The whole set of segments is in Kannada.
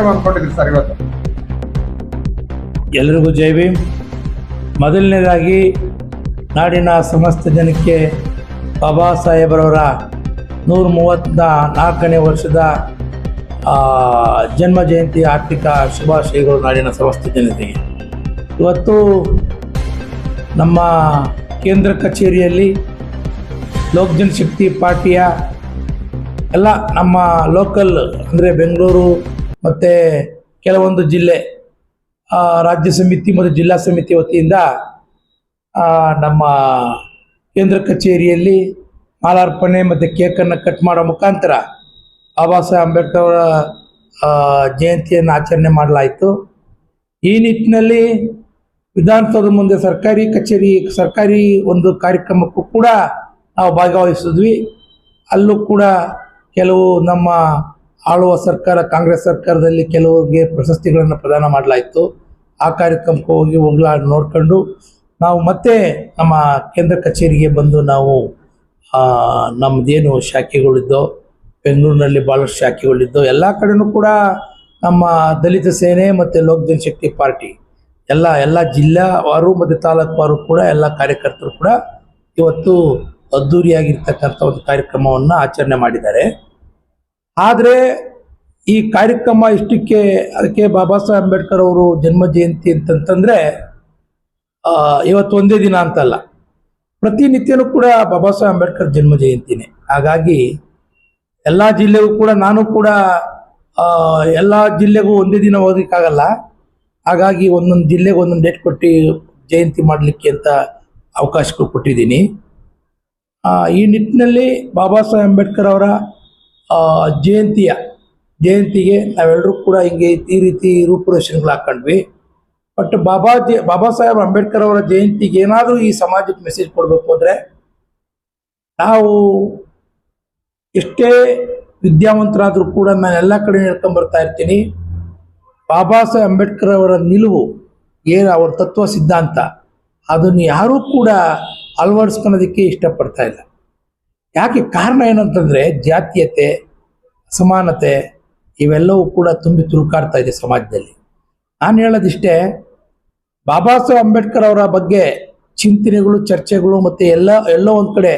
ಕಾರ್ಯಕ್ರಮ ಅನ್ಕೊಂಡಿದ್ರಿ ಸರ್ ಇವತ್ತು? ಎಲ್ರಿಗೂ ಜೈ ಭೀಮ್. ಮೊದಲನೇದಾಗಿ ನಾಡಿನ ಸಮಸ್ತ ಜನಕ್ಕೆ ಬಾಬಾ ಸಾಹೇಬರವರ ನೂರ ಮೂವತ್ತ ನಾಲ್ಕನೇ ವರ್ಷದ ಜನ್ಮ ಜಯಂತಿ ಆರ್ಥಿಕ ಶುಭಾಶಯಗಳು ನಾಡಿನ ಸಮಸ್ತ ಜನತೆಗೆ. ಇವತ್ತು ನಮ್ಮ ಕೇಂದ್ರ ಕಚೇರಿಯಲ್ಲಿ ಲೋಕ್ ಜನಶಕ್ತಿ ಪಾರ್ಟಿಯ ಎಲ್ಲ ನಮ್ಮ ಲೋಕಲ್ ಅಂದರೆ ಬೆಂಗಳೂರು ಮತ್ತು ಕೆಲವೊಂದು ಜಿಲ್ಲೆ ರಾಜ್ಯ ಸಮಿತಿ ಮತ್ತು ಜಿಲ್ಲಾ ಸಮಿತಿ ವತಿಯಿಂದ ನಮ್ಮ ಕೇಂದ್ರ ಕಚೇರಿಯಲ್ಲಿ ಮಾಲಾರ್ಪಣೆ ಮತ್ತು ಕೇಕನ್ನು ಕಟ್ ಮಾಡೋ ಮುಖಾಂತರ ಬಾಬಾ ಸಾಹೇಬ್ ಅಂಬೇಡ್ಕರ್ ಅವರ ಜಯಂತಿಯನ್ನು ಆಚರಣೆ ಮಾಡಲಾಯಿತು. ಈ ನಿಟ್ಟಿನಲ್ಲಿ ವಿಧಾನಸೌಧ ಮುಂದೆ ಸರ್ಕಾರಿ ಕಚೇರಿ, ಸರ್ಕಾರಿ ಒಂದು ಕಾರ್ಯಕ್ರಮಕ್ಕೂ ಕೂಡ ನಾವು ಭಾಗವಹಿಸಿದ್ವಿ. ಅಲ್ಲೂ ಕೂಡ ಕೆಲವು ನಮ್ಮ ಆಳುವ ಸರ್ಕಾರ, ಕಾಂಗ್ರೆಸ್ ಸರ್ಕಾರದಲ್ಲಿ ಕೆಲವರಿಗೆ ಪ್ರಶಸ್ತಿಗಳನ್ನು ಪ್ರದಾನ ಮಾಡಲಾಯಿತು. ಆ ಕಾರ್ಯಕ್ರಮಕ್ಕೆ ಹೋಗಿ ಹೋಗ್ಲಾ ನೋಡ್ಕೊಂಡು ನಾವು ಮತ್ತೆ ನಮ್ಮ ಕೇಂದ್ರ ಕಚೇರಿಗೆ ಬಂದು ನಾವು ನಮ್ಮದೇನು ಶಾಖೆಗಳಿದ್ದೋ, ಬೆಂಗಳೂರಿನಲ್ಲಿ ಭಾಳಷ್ಟು ಶಾಖೆಗಳಿದ್ದೋ, ಎಲ್ಲ ಕಡೆನೂ ಕೂಡ ನಮ್ಮ ದಲಿತ ಸೇನೆ ಮತ್ತು ಲೋಕ್ ಜನಶಕ್ತಿ ಪಾರ್ಟಿ, ಎಲ್ಲ ಎಲ್ಲ ಜಿಲ್ಲಾವಾರು ಮತ್ತು ತಾಲೂಕುವಾರು ಕೂಡ ಎಲ್ಲ ಕಾರ್ಯಕರ್ತರು ಕೂಡ ಇವತ್ತು ಅದ್ಧೂರಿಯಾಗಿರ್ತಕ್ಕಂಥ ಒಂದು ಕಾರ್ಯಕ್ರಮವನ್ನು ಆಚರಣೆ ಮಾಡಿದ್ದಾರೆ. ಆದರೆ ಈ ಕಾರ್ಯಕ್ರಮ ಇಷ್ಟಕ್ಕೆ ಅದಕ್ಕೆ ಬಾಬಾ ಸಾಹೇಬ್ ಅಂಬೇಡ್ಕರ್ ಅವರು ಜನ್ಮ ಜಯಂತಿ ಅಂತಂತಂದರೆ ಇವತ್ತು ಒಂದೇ ದಿನ ಅಂತಲ್ಲ. ಪ್ರತಿನಿತ್ಯನೂ ಕೂಡ ಬಾಬಾ ಸಾಹೇಬ್ ಅಂಬೇಡ್ಕರ್ ಜನ್ಮ ಜಯಂತಿನೇ. ಹಾಗಾಗಿ ಎಲ್ಲ ಜಿಲ್ಲೆಗೂ ಕೂಡ ನಾನು ಕೂಡ ಎಲ್ಲ ಜಿಲ್ಲೆಗೂ ಒಂದೇ ದಿನ ಹೋಗೋದಕ್ಕಾಗಲ್ಲ ಹಾಗಾಗಿ ಒಂದೊಂದು ಜಿಲ್ಲೆಗೆ ಒಂದೊಂದು ಡೇಟ್ ಕೊಟ್ಟು ಜಯಂತಿ ಮಾಡಲಿಕ್ಕೆ ಅಂತ ಅವಕಾಶಗಳು ಕೊಟ್ಟಿದ್ದೀನಿ. ಈ ನಿಟ್ಟಿನಲ್ಲಿ ಬಾಬಾ ಸಾಹೇಬ್ ಅಂಬೇಡ್ಕರ್ ಅವರ ಜಯಂತಿಯ, ಜಯಂತಿಗೆ ನಾವೆಲ್ಲರೂ ಕೂಡ ಹಿಂಗೆ ಈ ರೀತಿ ರೂಪುರೇಷನ್ಗಳು ಹಾಕೊಂಡ್ವಿ. ಬಟ್ ಬಾಬಾ ಜೆ, ಬಾಬಾ ಸಾಹೇಬ್ ಅಂಬೇಡ್ಕರ್ ಅವರ ಜಯಂತಿಗೆ ಏನಾದರೂ ಈ ಸಮಾಜಕ್ಕೆ ಮೆಸೇಜ್ ಕೊಡಬೇಕು ಅಂದರೆ ನಾವು ಎಷ್ಟೇ ವಿದ್ಯಾವಂತರಾದರೂ ಕೂಡ ನಾನು ಎಲ್ಲ ಕಡೆ ಹೇಳ್ಕೊಂಬರ್ತಾ ಇರ್ತೀನಿ. ಬಾಬಾ ಸಾಹೇಬ್ ಅಂಬೇಡ್ಕರ್ ಅವರ ನಿಲುವು ಏನು ಅವರ ತತ್ವ ಸಿದ್ಧಾಂತ, ಅದನ್ನು ಯಾರೂ ಕೂಡ ಅಳವಡಿಸ್ಕೊಳೋದಕ್ಕೆ ಇಷ್ಟಪಡ್ತಾ ಇಲ್ಲ. ಯಾಕೆ ಕಾರಣ ಏನಂತಂದ್ರೆ ಜಾತೀಯತೆ ಸಮಾನತೆ ಇವೆಲ್ಲವೂ ಕೂಡ ತುಂಬಿ ತುಳುಕಾಡ್ತಾ ಇದೆ ಸಮಾಜದಲ್ಲಿ. ನಾನು ಹೇಳೋದಿಷ್ಟೇ, ಬಾಬಾ ಸಾಹೇಬ್ ಅಂಬೇಡ್ಕರ್ ಅವರ ಬಗ್ಗೆ ಚಿಂತನೆಗಳು, ಚರ್ಚೆಗಳು ಮತ್ತು ಎಲ್ಲ, ಎಲ್ಲೋ ಒಂದು ಕಡೆ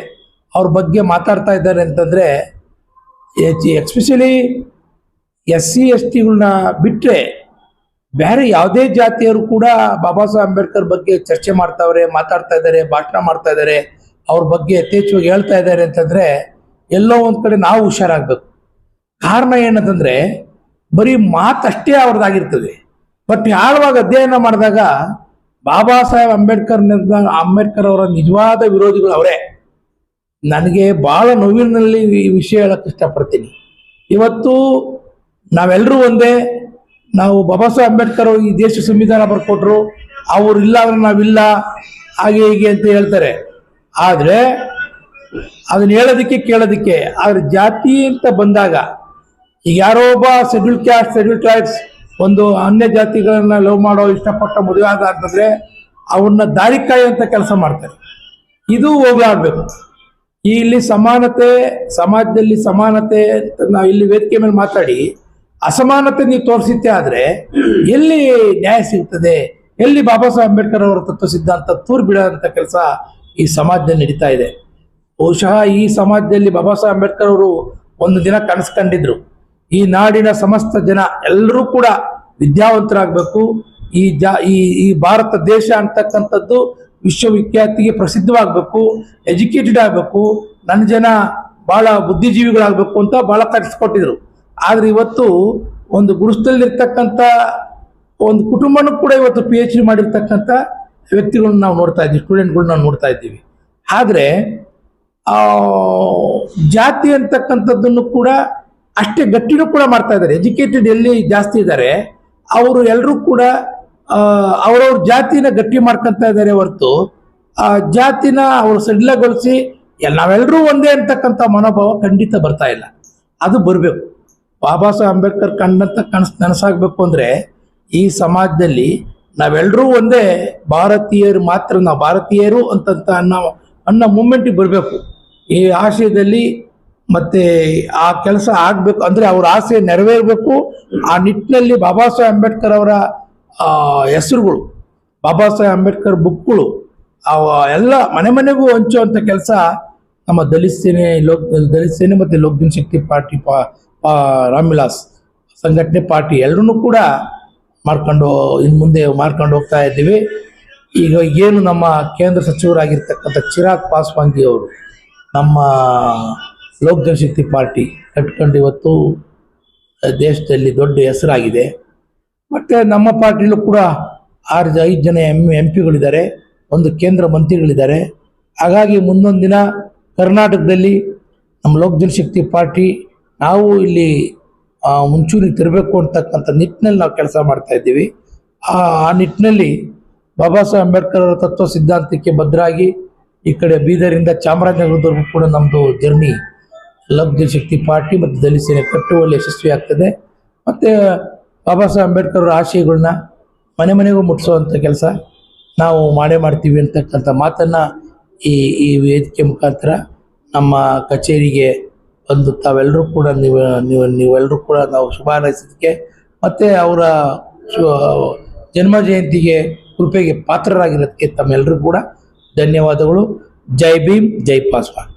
ಅವ್ರ ಬಗ್ಗೆ ಮಾತಾಡ್ತಾ ಇದ್ದಾರೆ ಅಂತಂದರೆ ಎಕ್ಸ್ಪೆಷಲಿ ಎಸ್ ಸಿ ಎಸ್ ಟಿಗಳನ್ನ ಬಿಟ್ಟರೆ ಬೇರೆ ಯಾವುದೇ ಜಾತಿಯವರು ಕೂಡ ಬಾಬಾ ಸಾಹೇಬ್ ಅಂಬೇಡ್ಕರ್ ಬಗ್ಗೆ ಚರ್ಚೆ ಮಾಡ್ತಾವ್ರೆ, ಮಾತಾಡ್ತಾ ಇದ್ದಾರೆ, ಭಾಷಣ ಮಾಡ್ತಾ ಇದ್ದಾರೆ. ಅವ್ರ ಬಗ್ಗೆ ಯಥೇಚ್ಛವಾಗಿ ಹೇಳ್ತಾ ಇದ್ದಾರೆ ಅಂತಂದರೆ ಎಲ್ಲೋ ಒಂದು ಕಡೆ ನಾವು ಹುಷಾರಾಗಬೇಕು. ಕಾರಣ ಏನಂತಂದರೆ, ಬರೀ ಮಾತಷ್ಟೇ ಅವ್ರದ್ದಾಗಿರ್ತದೆ. ಬಟ್ ಆಳವಾಗಿ ಅಧ್ಯಯನ ಮಾಡಿದಾಗ ಬಾಬಾ ಸಾಹೇಬ್ ಅಂಬೇಡ್ಕರ್ ಅಂಬೇಡ್ಕರ್ ಅವರ ನಿಜವಾದ ವಿರೋಧಿಗಳು ಅವರೇ. ನನಗೆ ಭಾಳ ನೋವಿನಲ್ಲಿ ಈ ವಿಷಯ ಹೇಳಕ್ಕೆ ಇಷ್ಟಪಡ್ತೀನಿ. ಇವತ್ತು ನಾವೆಲ್ಲರೂ ಒಂದೇ, ನಾವು ಬಾಬಾ ಸಾಹೇಬ್ ಅಂಬೇಡ್ಕರ್ ಈ ದೇಶ ಸಂವಿಧಾನ ಬರ್ಕೊಟ್ರು, ಅವ್ರು ಇಲ್ಲ ಅಂದ್ರೆ ನಾವಿಲ್ಲ, ಹಾಗೆ ಹೀಗೆ ಅಂತ ಹೇಳ್ತಾರೆ. ಆದರೆ ಅದನ್ನ ಹೇಳೋದಕ್ಕೆ ಕೇಳೋದಕ್ಕೆ, ಆದ್ರೆ ಜಾತಿ ಅಂತ ಬಂದಾಗ, ಈಗ ಯಾರೋ ಒಬ್ಬ ಶೆಡ್ಯೂಲ್ ಕ್ಯಾಸ್ಟ್ ಶೆಡ್ಯೂಲ್ ಟ್ರೈಬ್ಸ್ ಒಂದು ಅನ್ಯ ಜಾತಿಗಳನ್ನ ಲವ್ ಮಾಡೋ, ಇಷ್ಟಪಟ್ಟ ಮದುವೆ ಆದ ಅಂತಂದ್ರೆ ದಾರಿಕಾಯಿ ಅಂತ ಕೆಲಸ ಮಾಡ್ತಾರೆ. ಇದು ಹೋಗ್ಲಾಡ್ಬೇಕು ಇಲ್ಲಿ ಸಮಾನತೆ, ಸಮಾಜದಲ್ಲಿ ಸಮಾನತೆ ಅಂತ ನಾವು ಇಲ್ಲಿ ವೇದಿಕೆ ಮೇಲೆ ಮಾತಾಡಿ, ಅಸಮಾನತೆ ನೀವು ತೋರಿಸಿದ್ದೆ ಆದ್ರೆ ಎಲ್ಲಿ ನ್ಯಾಯ ಸಿಗ್ತದೆ, ಎಲ್ಲಿ ಬಾಬಾ ಸಾಹೇಬ್ ಅಂಬೇಡ್ಕರ್ ಅವರ ತತ್ವ ಸಿದ್ಧಾಂತ ತೂರ್ ಬಿಡೋ ಕೆಲಸ ಈ ಸಮಾಜದಲ್ಲಿ ನಡೀತಾ ಇದೆ. ಬಹುಶಃ ಈ ಸಮಾಜದಲ್ಲಿ ಬಾಬಾ ಸಾಹೇಬ್ ಅಂಬೇಡ್ಕರ್ ಅವರು ಒಂದು ದಿನ ಕನಸ್ಕೊಂಡಿದ್ರು ಈ ನಾಡಿನ ಸಮಸ್ತ ಜನ ಎಲ್ಲರೂ ಕೂಡ ವಿದ್ಯಾವಂತರಾಗಬೇಕು. ಈ ಜಾ, ಈ ಈ ಭಾರತ ದೇಶ ಅಂತಕ್ಕಂಥದ್ದು ವಿಶ್ವವಿಖ್ಯಾತಿಗೆ ಪ್ರಸಿದ್ಧವಾಗಬೇಕು, ಎಜುಕೇಟೆಡ್ ಆಗಬೇಕು, ನನ್ನ ಜನ ಭಾಳ ಬುದ್ಧಿಜೀವಿಗಳಾಗಬೇಕು ಅಂತ ಭಾಳ ಕಲಿಸ್ಕೊಟ್ಟಿದ್ರು ಆದರೆ ಇವತ್ತು ಒಂದು ಗುಡಿಸದಲ್ಲಿರ್ತಕ್ಕಂಥ ಒಂದು ಕುಟುಂಬನೂ ಕೂಡ ಇವತ್ತು ಪಿ ಎಚ್ ಡಿ ಮಾಡಿರ್ತಕ್ಕಂಥ ವ್ಯಕ್ತಿಗಳನ್ನ ನಾವು ನೋಡ್ತಾ ಇದ್ದೀವಿ ಸ್ಟೂಡೆಂಟ್ಗಳನ್ನ ನಾವು ನೋಡ್ತಾ ಇದ್ದೀವಿ. ಆದರೆ ಜಾತಿ ಅಂತಕ್ಕಂಥದ್ದನ್ನು ಕೂಡ ಅಷ್ಟೇ ಗಟ್ಟಿನೂ ಕೂಡ ಮಾಡ್ತಾ ಇದ್ದಾರೆ. ಎಜುಕೇಟೆಡ್ ಎಲ್ಲಿ ಜಾಸ್ತಿ ಇದ್ದಾರೆ, ಅವರು ಎಲ್ಲರೂ ಕೂಡ ಅವರವ್ರ ಜಾತಿನ ಗಟ್ಟಿ ಮಾಡ್ಕೊತಾ ಇದ್ದಾರೆ ಹೊರತು, ಆ, ಜಾತಿನ ಅವರು ಸಡಿಲಗೊಳಿಸಿ ನಾವೆಲ್ಲರೂ ಒಂದೇ ಅಂತಕ್ಕಂಥ ಮನೋಭಾವ ಖಂಡಿತ ಬರ್ತಾ ಇಲ್ಲ. ಅದು ಬರಬೇಕು. ಬಾಬಾ ಸಾಹೇಬ್ ಅಂಬೇಡ್ಕರ್ ಕಂಡಂತ ಕನಸು ನನಸಾಗಬೇಕು ಅಂದರೆ, ಈ ಸಮಾಜದಲ್ಲಿ ನಾವೆಲ್ಲರೂ ಒಂದೇ ಭಾರತೀಯರು ಮಾತ್ರ ನಾವು ಭಾರತೀಯರು ಅಂತಂತ ಅನ್ನೋ ಅನ್ನೋ ಮೂಮೆಂಟಿಗೆ ಬರಬೇಕು. ಈ ಆಶಯದಲ್ಲಿ ಮತ್ತು ಆ ಕೆಲಸ ಆಗಬೇಕು ಅಂದರೆ ಅವ್ರ ಆಸೆ ನೆರವೇರಬೇಕು. ಆ ನಿಟ್ಟಿನಲ್ಲಿ ಬಾಬಾ ಸಾಹೇಬ್ ಅಂಬೇಡ್ಕರ್ ಅವರ ಹೆಸರುಗಳು, ಬಾಬಾ ಸಾಹೇಬ್ ಅಂಬೇಡ್ಕರ್ ಬುಕ್ಗಳು, ಅವ ಎಲ್ಲ ಮನೆ ಮನೆಗೂ ಹಂಚುವಂಥ ಕೆಲಸ ನಮ್ಮ ದಲಿತ ಸೇನೆ, ಲೋಕ್, ದಲಿತ ಸೇನೆ ಮತ್ತು ಲೋಕ್ ಜನಶಕ್ತಿ ಪಾರ್ಟಿ ಪಾ ರಾಮ್ ರಾಮ್ವಿಲಾಸ್ ಸಂಘಟನೆ ಪಾರ್ಟಿ ಎಲ್ಲರೂ ಕೂಡ ಮಾಡ್ಕೊಂಡು ಇನ್ನು ಮುಂದೆ ಮಾಡ್ಕೊಂಡು ಹೋಗ್ತಾ ಇದ್ದೀವಿ. ಈಗ ಏನು ನಮ್ಮ ಕೇಂದ್ರ ಸಚಿವರಾಗಿರ್ತಕ್ಕಂಥ ಚಿರಾಗ್ ಪಾಸ್ವಾನ್ಜಿ ಅವರು ನಮ್ಮ ಲೋಕ್ ಜನಶಕ್ತಿ ಪಾರ್ಟಿ ಕಟ್ಕೊಂಡು ಇವತ್ತು ದೇಶದಲ್ಲಿ ದೊಡ್ಡ ಹೆಸರಾಗಿದೆ. ಮತ್ತು ನಮ್ಮ ಪಾರ್ಟಿಲೂ ಕೂಡ ಆರು ಜ, ಐದು ಜನ ಎಂ ಎಂ ಪಿಗಳಿದ್ದಾರೆ ಒಂದು ಕೇಂದ್ರ ಮಂತ್ರಿಗಳಿದ್ದಾರೆ. ಹಾಗಾಗಿ ಮುಂದೊಂದು ದಿನ ಕರ್ನಾಟಕದಲ್ಲಿ ನಮ್ಮ ಲೋಕ್ ಜನಶಕ್ತಿ ಪಾರ್ಟಿ, ನಾವು ಇಲ್ಲಿ ತಿರಬೇಕು ತರಬೇಕು ಅಂತಕ್ಕಂಥ ನಿಟ್ಟಿನಲ್ಲಿ ನಾವು ಕೆಲಸ ಮಾಡ್ತಾ ಇದ್ದೀವಿ. ಆ ಆ ನಿಟ್ಟಿನಲ್ಲಿ ಬಾಬಾ ಸಾಹೇಬ್ ಅಂಬೇಡ್ಕರ್ ಅವರ ತತ್ವ ಸಿದ್ಧಾಂತಕ್ಕೆ ಭದ್ರಾಗಿ ಈ ಕಡೆ ಬೀದರಿಂದ ಚಾಮರಾಜನಗರದವರೆಗೂ ಕೂಡ ನಮ್ಮದು ಜರ್ನಿ ಲಬ್ಧ ಶಕ್ತಿ ಪಾರ್ಟಿ ಮತ್ತು ದಲಿತ ಸೇನೆ ಕಟ್ಟುವಲ್ಲಿ ಯಶಸ್ವಿ ಆಗ್ತದೆ ಮತ್ತು ಬಾಬಾ ಸಾಹೇಬ್ ಅಂಬೇಡ್ಕರ್ ಅವರ ಆಶಯಗಳನ್ನ ಮನೆ ಮನೆಗೂ ಮುಟ್ಟಿಸೋವಂಥ ಕೆಲಸ ನಾವು ಮಾಡೇ ಮಾಡ್ತೀವಿ ಅಂತಕ್ಕಂಥ ಮಾತನ್ನು ಈ ಈ ವೇದಿಕೆ ಮುಖಾಂತರ ನಮ್ಮ ಕಚೇರಿಗೆ ಬಂದು ತಾವೆಲ್ಲರೂ ಕೂಡ ನೀವು ನೀವು ನೀವೆಲ್ಲರೂ ಕೂಡ ನಾವು ಶುಭ ಹಾರೈಸಿದ್ದಕ್ಕೆ ಮತ್ತು ಅವರ ಜನ್ಮ ಜಯಂತಿಗೆ ಕೃಪೆಗೆ ಪಾತ್ರರಾಗಿರೋದಕ್ಕೆ ತಮ್ಮೆಲ್ಲರೂ ಕೂಡ ಧನ್ಯವಾದಗಳು. ಜೈ ಭೀಮ್, ಜೈ ಪಾಸ್ವಾನ್.